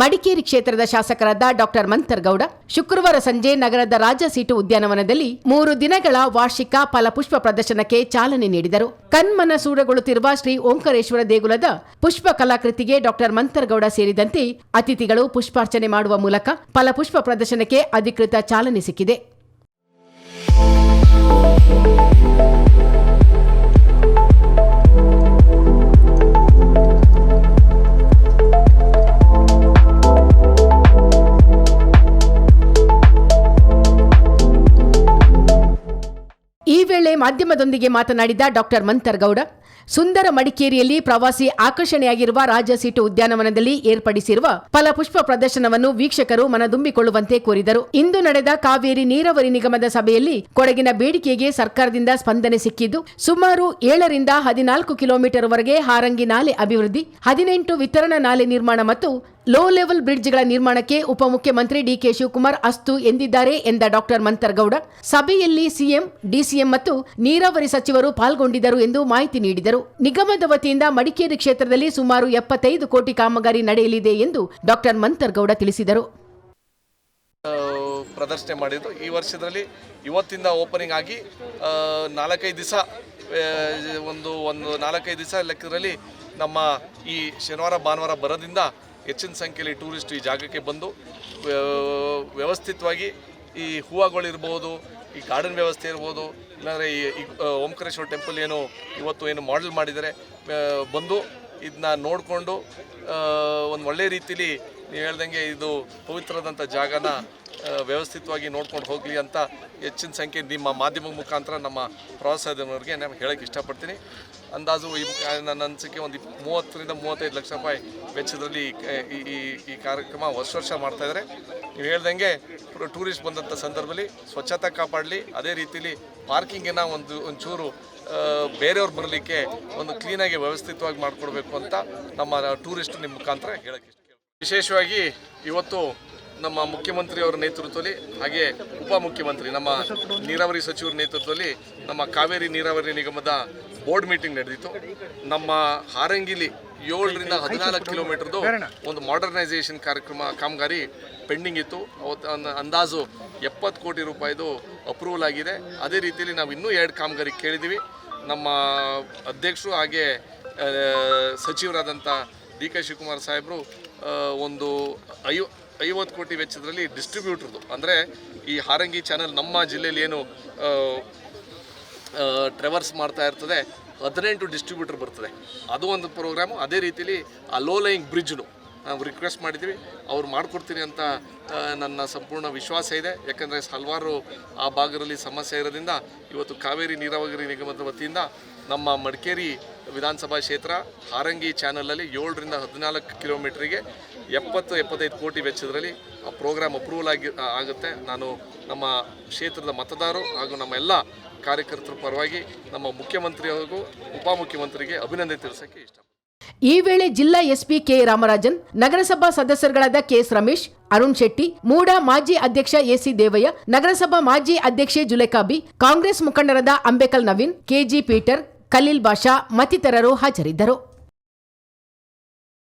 ಮಡಿಕೇರಿ ಕ್ಷೇತ್ರದ ಶಾಸಕರಾದ ಡಾಕ್ಟರ್ ಮಂತರ್ಗೌಡ ಶುಕ್ರವಾರ ಸಂಜೆ ನಗರದ ರಾಜ ಸೀಟು ಉದ್ಯಾನವನದಲ್ಲಿ ಮೂರು ದಿನಗಳ ವಾರ್ಷಿಕ ಫಲಪುಷ್ಪ ಪ್ರದರ್ಶನಕ್ಕೆ ಚಾಲನೆ ನೀಡಿದರು. ಕಣ್ಮನ ಸೂರಗೊಳ್ಳುತ್ತಿರುವ ಶ್ರೀ ಓಂಕಾರೇಶ್ವರ ದೇಗುಲದ ಪುಷ್ಪ ಕಲಾಕೃತಿಗೆ ಡಾಕ್ಟರ್ ಮಂತರ್ಗೌಡ ಸೇರಿದಂತೆ ಅತಿಥಿಗಳು ಪುಷ್ಪಾರ್ಚನೆ ಮಾಡುವ ಮೂಲಕ ಫಲಪುಷ್ಪ ಪ್ರದರ್ಶನಕ್ಕೆ ಅಧಿಕೃತ ಚಾಲನೆ ಸಿಕ್ಕಿದೆ. ಮಾಧ್ಯಮದೊಂದಿಗೆ ಮಾತನಾಡಿದ ಡಾಕ್ಟರ್ ಮಂತರ್ಗೌಡ, ಸುಂದರ ಮಡಿಕೇರಿಯಲ್ಲಿ ಪ್ರವಾಸಿ ಆಕರ್ಷಣೆಯಾಗಿರುವ ರಾಜ ಸೀಟು ಉದ್ಯಾನವನದಲ್ಲಿ ಏರ್ಪಡಿಸಿರುವ ಫಲಪುಷ್ಪ ಪ್ರದರ್ಶನವನ್ನು ವೀಕ್ಷಕರು ಮನದುಂಬಿಕೊಳ್ಳುವಂತೆ ಕೋರಿದರು. ಇಂದು ನಡೆದ ಕಾವೇರಿ ನೀರಾವರಿ ನಿಗಮದ ಸಭೆಯಲ್ಲಿ ಕೊಡಗಿನ ಬೇಡಿಕೆಗೆ ಸರ್ಕಾರದಿಂದ ಸ್ಪಂದನೆ ಸಿಕ್ಕಿದ್ದು, ಸುಮಾರು ಏಳರಿಂದ ಹದಿನಾಲ್ಕು ಕಿಲೋಮೀಟರ್ ವರೆಗೆ ಹಾರಂಗಿ ನಾಲೆ ಅಭಿವೃದ್ಧಿ, ಹದಿನೆಂಟು ವಿತರಣಾ ನಾಲೆ ನಿರ್ಮಾಣ ಮತ್ತು ಲೋ ಲೆವೆಲ್ ಬ್ರಿಡ್ಜ್ಗಳ ನಿರ್ಮಾಣಕ್ಕೆ ಉಪಮುಖ್ಯಮಂತ್ರಿ ಡಿಕೆ ಶಿವಕುಮಾರ್ ಅಸ್ತು ಎಂದಿದ್ದಾರೆ ಎಂದ ಡಾಕ್ಟರ್ ಮಂತರ್ಗೌಡ. ಸಭೆಯಲ್ಲಿ ಸಿಎಂ, ಡಿಸಿಎಂ ಮತ್ತು ನೀರಾವರಿ ಸಚಿವರು ಪಾಲ್ಗೊಂಡಿದ್ದರು ಎಂದು ಮಾಹಿತಿ ನೀಡಿದರು. ನಿಗಮದ ವತಿಯಿಂದ ಮಡಿಕೇರಿ ಕ್ಷೇತ್ರದಲ್ಲಿ ಸುಮಾರು ಎಪ್ಪತ್ತೈದು ಕೋಟಿ ಕಾಮಗಾರಿ ನಡೆಯಲಿದೆ ಎಂದು ಡಾಕ್ಟರ್ ಮಂತರ್ಗೌಡ ತಿಳಿಸಿದರು. ಪ್ರದರ್ಶನೆ ಮಾಡಿದ್ದು. ಈ ವರ್ಷದಲ್ಲಿ ಇವತ್ತಿಂದ ಓಪನಿಂಗ್ ಆಗಿ ನಾಲ್ಕೈದು ದಿವಸ ಒಂದು ಒಂದು ನಾಲ್ಕೈದು ದಿವಸ ಲೆಕ್ಕದಲ್ಲಿ ನಮ್ಮ ಈ ಶನಿವಾರ, ಭಾನುವಾರ ಬರೋದ್ರಿಂದ ಹೆಚ್ಚಿನ ಸಂಖ್ಯೆಯಲ್ಲಿ ಟೂರಿಸ್ಟ್ ಈ ಜಾಗಕ್ಕೆ ಬಂದು, ವ್ಯ- ವ್ಯವಸ್ಥಿತವಾಗಿ ಈ ಹೂವುಗಳಿರ್ಬೋದು ಈ ಗಾರ್ಡನ್ ವ್ಯವಸ್ಥೆ ಇರ್ಬೋದು, ಇಲ್ಲಾಂದರೆ ಈ ಓಂಕಾರೇಶ್ವರ ಟೆಂಪಲ್ ಏನು ಇವತ್ತು ಏನು ಮಾಡೆಲ್ ಮಾಡಿದರೆ ಬಂದು ಇದನ್ನ ನೋಡಿಕೊಂಡು ಒಂದು ಒಳ್ಳೆ ರೀತಿಲಿ ನೀವು ಹೇಳ್ದಂಗೆ ಇದು ಪವಿತ್ರದಂಥ ಜಾಗನ ವ್ಯವಸ್ಥಿತವಾಗಿ ನೋಡ್ಕೊಂಡು ಹೋಗಲಿ ಅಂತ ಹೆಚ್ಚಿನ ಸಂಖ್ಯೆ ನಿಮ್ಮ ಮಾಧ್ಯಮ ಮುಖಾಂತರ ನಮ್ಮ ಪ್ರವಾಸೋದ್ಯಮವ್ರಿಗೆ ನಾನು ಹೇಳೋಕ್ಕೆ ಇಷ್ಟಪಡ್ತೀನಿ. ಅಂದಾಜು ನನ್ನ ಅನಿಸಿಕೆ ಒಂದು ಮೂವತ್ತರಿಂದ ಮೂವತ್ತೈದು ಲಕ್ಷ ರೂಪಾಯಿ ವೆಚ್ಚದಲ್ಲಿ ಈ ಈ ಕಾರ್ಯಕ್ರಮ ವರ್ಷ ವರ್ಷ ಮಾಡ್ತಾಯಿದ್ದಾರೆ ನೀವು ಹೇಳ್ದಂಗೆ ಟೂರಿಸ್ಟ್ ಬಂದಂಥ ಸಂದರ್ಭದಲ್ಲಿ ಸ್ವಚ್ಛತೆ ಕಾಪಾಡಲಿ, ಅದೇ ರೀತಿಲಿ ಪಾರ್ಕಿಂಗಿನ ಒಂದು ಒಂಚೂರು ಬೇರೆಯವ್ರು ಬರಲಿಕ್ಕೆ ಒಂದು ಕ್ಲೀನಾಗಿ ವ್ಯವಸ್ಥಿತವಾಗಿ ಮಾಡಿಕೊಡ್ಬೇಕು ಅಂತ ನಮ್ಮ ಟೂರಿಸ್ಟ್ ನಿಮ್ಮ ಮುಖಾಂತರ ಹೇಳಕ್ಕೆ ವಿಶೇಷವಾಗಿ ಇವತ್ತು ನಮ್ಮ ಮುಖ್ಯಮಂತ್ರಿಯವರ ನೇತೃತ್ವದಲ್ಲಿ ಹಾಗೆ ಉಪಮುಖ್ಯಮಂತ್ರಿ ನಮ್ಮ ನೀರಾವರಿ ಸಚಿವರ ನೇತೃತ್ವದಲ್ಲಿ ನಮ್ಮ ಕಾವೇರಿ ನೀರಾವರಿ ನಿಗಮದ ಬೋರ್ಡ್ ಮೀಟಿಂಗ್ ನಡೆದಿತ್ತು. ನಮ್ಮ ಹಾರಂಗಿಲಿ ಏಳರಿಂದ ಹದಿನಾಲ್ಕು ಕಿಲೋಮೀಟರ್ದು ಒಂದು ಮಾಡರ್ನೈಸೇಷನ್ ಕಾರ್ಯಕ್ರಮ ಕಾಮಗಾರಿ ಪೆಂಡಿಂಗ್ ಇತ್ತು. ಅವತ್ತು ಅಂದ- ಅಂದಾಜು ಎಪ್ಪತ್ತು ಕೋಟಿ ರೂಪಾಯಿದು ಅಪ್ರೂವಲ್ ಆಗಿದೆ. ಅದೇ ರೀತಿಯಲ್ಲಿ ನಾವು ಇನ್ನೂ ಎರಡು ಕಾಮಗಾರಿ ಕೇಳಿದ್ದೀವಿ ನಮ್ಮ ಅಧ್ಯಕ್ಷರು ಹಾಗೆ ಸಚಿವರಾದಂಥ ಡಿ ಕೆ ಶಿವಕುಮಾರ್ ಸಾಹೇಬರು ಒಂದು ಐವ ಐವತ್ತು ಕೋಟಿ ವೆಚ್ಚದಲ್ಲಿ ಡಿಸ್ಟ್ರಿಬ್ಯೂಟ್ರದು ಅಂದರೆ ಈ ಹಾರಂಗಿ ಚಾನಲ್ ನಮ್ಮ ಜಿಲ್ಲೆಯಲ್ಲಿ ಏನು ಟ್ರೆವರ್ಸ್ ಮಾಡ್ತಾ ಇರ್ತದೆ. ಹದಿನೆಂಟು ಡಿಸ್ಟ್ರಿಬ್ಯೂಟರ್ ಬರ್ತದೆ. ಅದು ಒಂದು ಪ್ರೋಗ್ರಾಮು ಅದೇ ರೀತಿಲಿ ಆ ಲೋ ಲೈಯಿಂಗ್ ಬ್ರಿಡ್ಜ್ನು ನಾವು ರಿಕ್ವೆಸ್ಟ್ ಮಾಡಿದ್ದೀವಿ ಅವ್ರು ಮಾಡಿಕೊಡ್ತೀನಿ ಅಂತ ನನ್ನ ಸಂಪೂರ್ಣ ವಿಶ್ವಾಸ ಇದೆ. ಯಾಕಂದರೆ ಹಲವಾರು ಆ ಭಾಗದಲ್ಲಿ ಸಮಸ್ಯೆ ಇರೋದ್ರಿಂದ ಇವತ್ತು ಕಾವೇರಿ ನೀರಾವರಿ ನಿಗಮದ ವತಿಯಿಂದ ನಮ್ಮ ಮಡಿಕೇರಿ ವಿಧಾನಸಭಾ ಕ್ಷೇತ್ರ ಹಾರಂಗಿ ಚಾನಲಲ್ಲಿ ಏಳರಿಂದ ಹದಿನಾಲ್ಕು ಕಿಲೋಮೀಟ್ರಿಗೆ ಎಪ್ಪತ್ತು, ಎಪ್ಪತ್ತೈದು ಕೋಟಿ ವೆಚ್ಚದಲ್ಲಿ ಆ ಪ್ರೋಗ್ರಾಮ್ ಅಪ್ರೂವಲ್ ಆಗಿ ಆಗುತ್ತೆ. ನಾನು ನಮ್ಮ ಕ್ಷೇತ್ರದ ಮತದಾರರು ಹಾಗೂ ನಮ್ಮ ಎಲ್ಲ ಕಾರ್ಯಕರ್ತರ ಪರವಾಗಿ ನಮ್ಮ ಮುಖ್ಯಮಂತ್ರಿ ಹಾಗೂ ಉಪಮುಖ್ಯಮಂತ್ರಿಗೆ ಅಭಿನಂದನೆ ತಿಳಿಸೋಕ್ಕೆ ಇಷ್ಟ ಈ ವೇಳೆ ಜಿಲ್ಲಾ ಎಸ್ಪಿ ಕೆ ರಾಮರಾಜನ್, ನಗರಸಭಾ ಸದಸ್ಯರುಗಳಾದ ಕೆಎಸ್ ರಮೇಶ್, ಅರುಣ್ ಶೆಟ್ಟಿ, ಮೂಡ ಮಾಜಿ ಅಧ್ಯಕ್ಷ ಎಸಿ ದೇವಯ್ಯ, ನಗರಸಭಾ ಮಾಜಿ ಅಧ್ಯಕ್ಷೆ ಜುಲೇಖಾಬಿ, ಕಾಂಗ್ರೆಸ್ ಮುಖಂಡರಾದ Ambekal Naveen, K G Peter Khaleel Basha ಮತ್ತಿತರರು ಹಾಜರಿದ್ದರು.